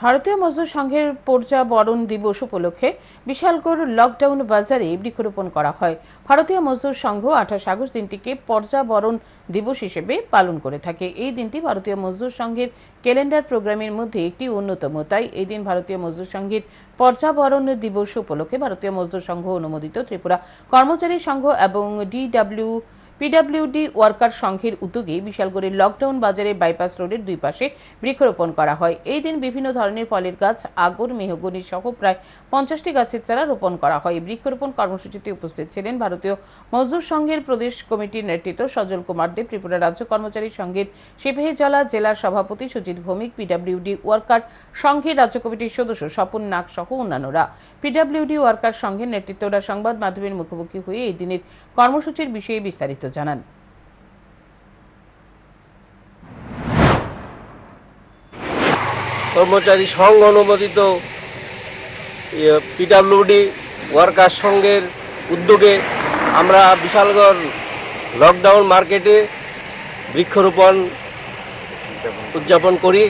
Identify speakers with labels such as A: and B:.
A: ভারতীয় মজদুর সংঘের পর্যা বরণ দিবস উপলক্ষে বিশালগড় লকডাউন বাজারে বৃক্ষরোপণ করা হয়। ভারতীয় মজদুর সংঘ আঠাশ আগস্ট দিনটিকে পর্যাবরণ দিবস হিসেবে পালন করে থাকে। এই দিনটি ভারতীয় মজদুর সংঘের ক্যালেন্ডার প্রোগ্রামের মধ্যে একটি অন্যতম। তাই এই দিন ভারতীয় মজদুর সংঘের পর্যাবরণ দিবস উপলক্ষে ভারতীয় মজদুর সংঘ অনুমোদিত ত্রিপুরা কর্মচারী সংঘ এবং ডিডব্লিউ পিডব্লিউডি ওয়ার্কার সংঘের উদ্যোগে বিশালগড়ের লকডাউন বাজারে বাইপাস রোডের দুই পাশে বৃক্ষরোপণ করা হয়। এই দিন বিভিন্ন ধরনের ফলের গাছ, আগর, মেহগনি সহ প্রায় পঞ্চাশটি গাছের চারা রোপণ করা হয়। বৃক্ষরোপণ কর্মসূচিতে উপস্থিত ছিলেন ভারতীয় মজদুর সংঘের প্রদেশ কমিটির নেতৃত্ব সজল কুমার দেব ত্রিপুরা রাজ্য কর্মচারী সংঘের সিপাহীজলা জেলার সভাপতি সুজিত ভৌমিক, পিডাব্লিউডি ওয়ার্কার সংঘের রাজ্য কমিটির সদস্য স্বপন নাগ সহ অন্যান্যরা। পিডব্লিউডি ওয়ার্কার সংঘের নেতৃত্বরা সংবাদ মাধ্যমের মুখোমুখি হয়ে এই দিনের কর্মসূচির বিষয়ে বিস্তারিত জানান।
B: কর্মচারী সংঘ অনুমোদিত পিডাব্লিউডি ওয়ার্কার সংঘের উদ্যোগে আমরা বিশালগড় লকডাউন মার্কেটে বৃক্ষরোপণ উদযাপন করি।